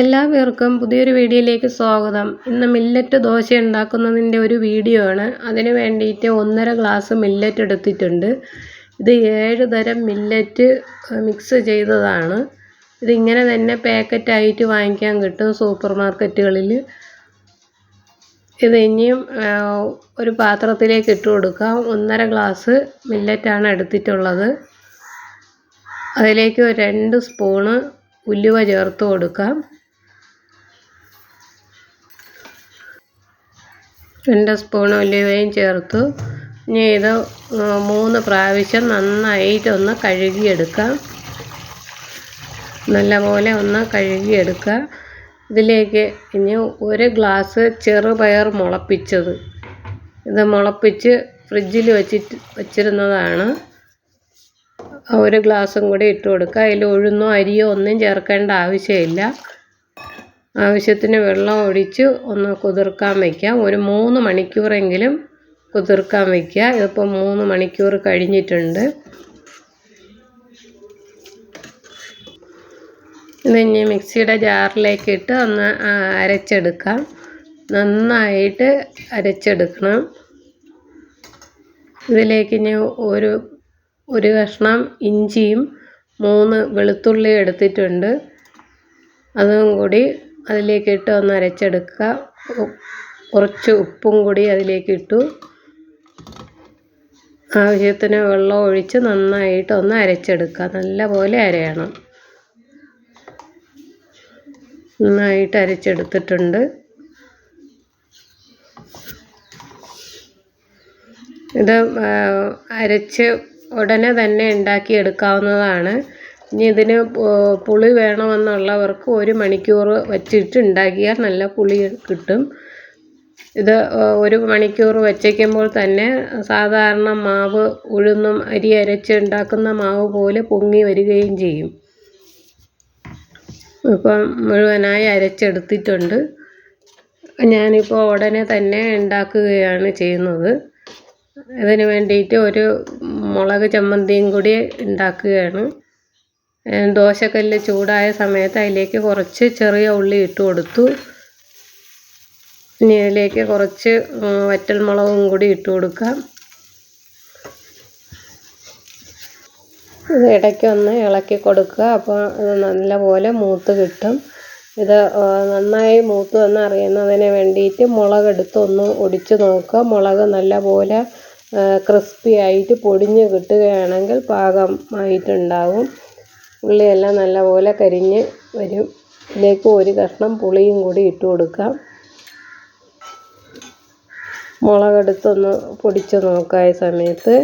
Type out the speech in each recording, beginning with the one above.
എല്ലാവർക്കും പുതിയൊരു വീഡിയോയിലേക്ക് സ്വാഗതം. ഇന്ന് മില്ലറ്റ് ദോശ ഉണ്ടാക്കുന്നതിന്റെ ഒരു വീഡിയോ ആണ്. അതിന് വേണ്ടിയിട്ട് ഒന്നര ഗ്ലാസ് മില്ലറ്റ് എടുത്തിട്ടുണ്ട്. ഇത് ഏഴ് തരം മില്ലറ്റ് മിക്സ് ചെയ്തതാണ്. ഇതിങ്ങനെ തന്നെ പാക്കറ്റായിട്ട് വാങ്ങിക്കാൻ കിട്ടും സൂപ്പർ മാർക്കറ്റുകളിൽ ഇത് ഇനിയും ഒരു പാത്രത്തിലേക്ക് ഇട്ട് കൊടുക്കാം. ഒന്നര ഗ്ലാസ് മില്ലറ്റാണ് എടുത്തിട്ടുള്ളത്. അതിലേക്ക് രണ്ട് സ്പൂണ് ഉലുവ ചേർത്ത് കൊടുക്കാം. രണ്ട് സ്പൂൺ ഉലുവയും ചേർത്തു. ഇനി ഇത് മൂന്ന് പ്രാവശ്യം നന്നായിട്ടൊന്ന് കഴുകിയെടുക്കാം. നല്ലപോലെ ഒന്ന് കഴുകിയെടുക്കുക ഇതിലേക്ക് ഇനി ഒരു ഗ്ലാസ് ചെറുപയർ മുളപ്പിച്ചത്. ഇത് മുളപ്പിച്ച് ഫ്രിഡ്ജിൽ വെച്ചിട്ട് വച്ചിരുന്നതാണ്. ഒരു ഗ്ലാസും കൂടി ഇട്ട് കൊടുക്കുക അതിൽ ഉഴുന്നോ അരിയോ ഒന്നും ചേർക്കേണ്ട ആവശ്യമില്ല. ആവശ്യത്തിന് വെള്ളം ഒഴിച്ച് ഒന്ന് കുതിർക്കാൻ വയ്ക്കുക ഒരു മൂന്ന് മണിക്കൂറെങ്കിലും കുതിർക്കാൻ വയ്ക്കുക ഇതിപ്പോൾ മൂന്ന് മണിക്കൂർ കഴിഞ്ഞിട്ടുണ്ട്. ഇതിനി മിക്സിയുടെ ജാറിലേക്ക് ഇട്ട് ഒന്ന് അരച്ചെടുക്കാം. നന്നായിട്ട് അരച്ചെടുക്കണം. ഇതിലേക്ക് ഇനി ഒരു ഒരു കഷ്ണം ഇഞ്ചിയും മൂന്ന് വെളുത്തുള്ളി എടുത്തിട്ടുണ്ട്. അതും കൂടി അതിലേക്ക് ഇട്ട് ഒന്ന് അരച്ചെടുക്കുക. കുറച്ച് ഉപ്പും കൂടി അതിലേക്ക് ഇട്ടു. ആവശ്യത്തിന് വെള്ളം ഒഴിച്ച് നന്നായിട്ട് ഒന്ന് അരച്ചെടുക്കുക. നല്ലപോലെ അരയണം. നന്നായിട്ട് അരച്ചെടുത്തിട്ടുണ്ട്. ഇത് അരച്ച് ഉടനെ തന്നെ ഉണ്ടാക്കിയെടുക്കാവുന്നതാണ് ഇനി ഇതിന് പുളി വേണമെന്നുള്ളവർക്ക് ഒരു മണിക്കൂർ വച്ചിട്ട് ഉണ്ടാക്കിയാൽ നല്ല പുളി കിട്ടും. ഇത് ഒരു മണിക്കൂർ വച്ചേക്കുമ്പോൾ തന്നെ സാധാരണ മാവ് ഉഴുന്നും അരി അരച്ച് ഉണ്ടാക്കുന്ന മാവ് പോലെ പൊങ്ങി വരികയും ചെയ്യും. ഇപ്പം മുഴുവനായി അരച്ചെടുത്തിട്ടുണ്ട്. ഞാനിപ്പോൾ ഉടനെ തന്നെ ഉണ്ടാക്കുകയാണ് ചെയ്യുന്നത്. ഇതിന് വേണ്ടിയിട്ട് ഒരു മുളക് ചമ്മന്തിയും കൂടി ഉണ്ടാക്കുകയാണ്. ദോശക്കല്ല് ചൂടായ സമയത്ത് അതിലേക്ക് കുറച്ച് ചെറിയ ഉള്ളി ഇട്ട് കൊടുത്തു. ഇനി അതിലേക്ക് കുറച്ച് വറ്റൽ മുളകും കൂടി ഇട്ട് കൊടുക്കാം. ഇത് ഇടയ്ക്കൊന്ന് ഇളക്കി കൊടുക്കുക. അപ്പോൾ അത് നല്ലപോലെ മൂത്ത് കിട്ടും. ഇത് നന്നായി മൂത്ത് എന്ന് അറിയുന്നതിന് വേണ്ടിയിട്ട് മുളകെടുത്ത് ഒന്ന് ഒടിച്ച് നോക്കുക. മുളക് നല്ലപോലെ ക്രിസ്പി ആയിട്ട് പൊടിഞ്ഞ് കിട്ടുകയാണെങ്കിൽ പാകമായിട്ടുണ്ടാവും. ഉള്ളിയെല്ലാം നല്ലപോലെ കരിഞ്ഞ് വരും. ഇതിലേക്ക് ഒരു കഷ്ണം പുളിയും കൂടി ഇട്ട് കൊടുക്കാം. മുളകെടുത്തൊന്ന് പൊടിച്ച് നോക്കായ സമയത്ത്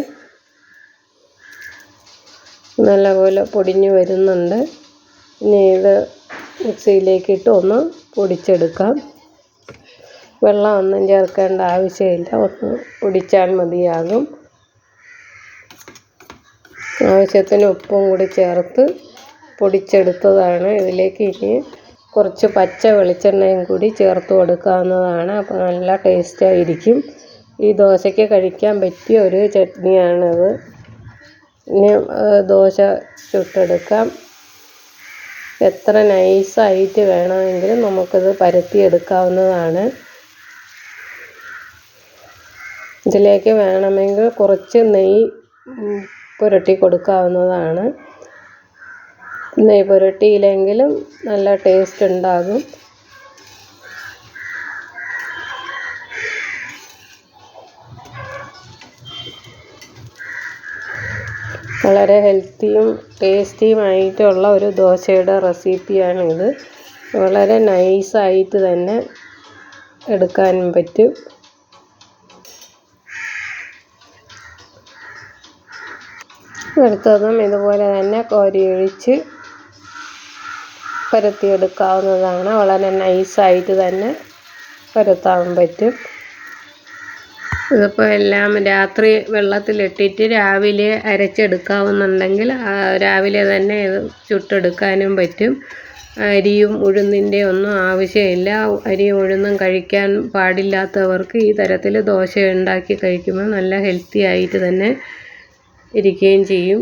നല്ലപോലെ പൊടിഞ്ഞ് വരുന്നുണ്ട്. ഇനി ഇത് മിക്സിയിലേക്ക് ഇട്ട് ഒന്ന് പൊടിച്ചെടുക്കാം. വെള്ളം ഒന്നും ചേർക്കേണ്ട ആവശ്യമില്ല. ഒന്ന് പൊടിച്ചാൽ മതിയാകും. ആവശ്യത്തിന് ഉപ്പും കൂടി ചേർത്ത് പൊടിച്ചെടുത്തതാണ്. ഇതിലേക്ക് ഇനി കുറച്ച് പച്ച വെളിച്ചെണ്ണയും കൂടി ചേർത്ത് കൊടുക്കാവുന്നതാണ്. അപ്പോൾ നല്ല ടേസ്റ്റായിരിക്കും ഈ ദോശയ്ക്ക് കഴിക്കാൻ പറ്റിയ ഒരു ചട്നിയാണിത്. ഇനി ദോശ ചുട്ടെടുക്കാം. എത്ര നൈസായിട്ട് വേണമെങ്കിലും നമുക്കിത് പരത്തിയെടുക്കാവുന്നതാണ്. ഇതിലേക്ക് വേണമെങ്കിൽ കുറച്ച് നെയ്യ് പുരട്ടി കൊടുക്കാവുന്നതാണ്. നെയ്യ് പുരട്ടിയില്ലെങ്കിലും നല്ല ടേസ്റ്റ് ഉണ്ടാകും. വളരെ ഹെൽത്തിയും ടേസ്റ്റിയുമായിട്ടുള്ള ഒരു ദോശയുടെ റെസിപ്പിയാണിത് വളരെ നൈസായിട്ട് തന്നെ എടുക്കാനും പറ്റും. എടുത്തതും ഇതുപോലെ തന്നെ കോരി ഒഴിച്ച് പരത്തിയെടുക്കാവുന്നതാണ്. വളരെ നൈസായിട്ട് തന്നെ പരത്താൻ പറ്റും. ഇതിപ്പോൾ എല്ലാം രാത്രി വെള്ളത്തിലിട്ടിട്ട് രാവിലെ അരച്ചെടുക്കാവുന്നുണ്ടെങ്കിൽ രാവിലെ തന്നെ ഇത് ചുട്ടെടുക്കാനും പറ്റും. അരിയും ഉഴുന്നിന്റെ ഒന്നും ആവശ്യമില്ല. അരിയും ഉഴുന്നും കഴിക്കാൻ പാടില്ലാത്തവർക്ക് ഈ തരത്തിൽ ദോശ ഉണ്ടാക്കി കഴിക്കുമ്പോൾ നല്ല ഹെൽത്തി ആയിട്ട് തന്നെ ഇരിക്കുകയും ചെയ്യും.